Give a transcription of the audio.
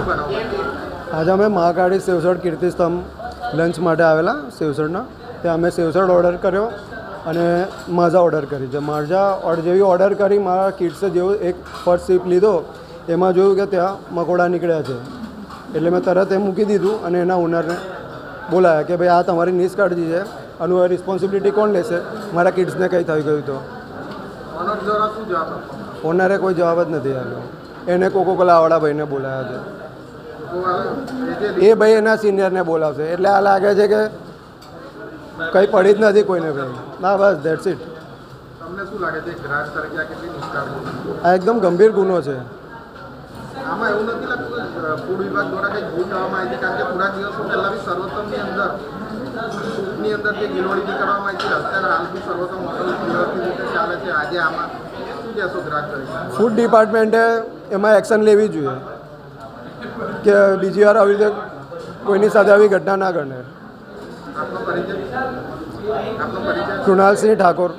આજે અમે મહાકાળી સેવસડ કીર્તિસ્તંભ લંચ માટે આવેલા સેવસડના ત્યાં અમે સેવસડ ઓર્ડર કર્યો અને માઝા ઓર્ડર કરી. છે માઝા ઓર્ડર જેવી ઓર્ડર કરી મારા કિડ્સે જેવો એક ફર્સ્ટ સીપ લીધો એમાં જોયું કે ત્યાં મકોડા નીકળ્યા છે. એટલે મેં તરત એ મૂકી દીધું અને એના ઓનરને બોલાયા કે ભાઈ આ તમારી નિષ્કાળજી છે. આનું રિસ્પોન્સિબિલિટી કોણ લેશે? મારા કિડ્સને કંઈ થઈ ગયું તો. ઓનર કોઈ જવાબ જ નથી આપ્યો. એને કોકો કોલાવાળા ભાઈને બોલાયા છે. એ ભાઈ એના સિનિયરને બોલાવશે. એટલે આ લાગે છે કે કંઈ પડી જ નથી કોઈને ભાઈ. ના બસ ધેટ્સ ઇટ તમને શું લાગે છે ગ્રાહક તરીકે આ કેટલી નિષ્કાળજી આ એકદમ ગંભીર ગુનો છે. આમાં એવું નથી લાગતું ફૂડ વિભાગ દ્વારા કંઈ ભૂલ કરવામાં આવી છે? કારણ કે થોડા દિવસો પહેલાં બી સર્વોત્તમની અંદર સૂપની અંદર જે ગિલોડી કરવામાં આવી છે અત્યારે હાલ બી સર્વોત્તમ હોટલ ચાલે છે. આજે આમાં શું કહેશો ગ્રાહક ફૂડ ડિપાર્ટમેન્ટે એમાં એક્શન લેવી જોઈએ કે બીજી વાર આવી રીતે કોઈની સાથે આવી ઘટના ના પરિચય? કૃણાલસિંહ ઠાકોર.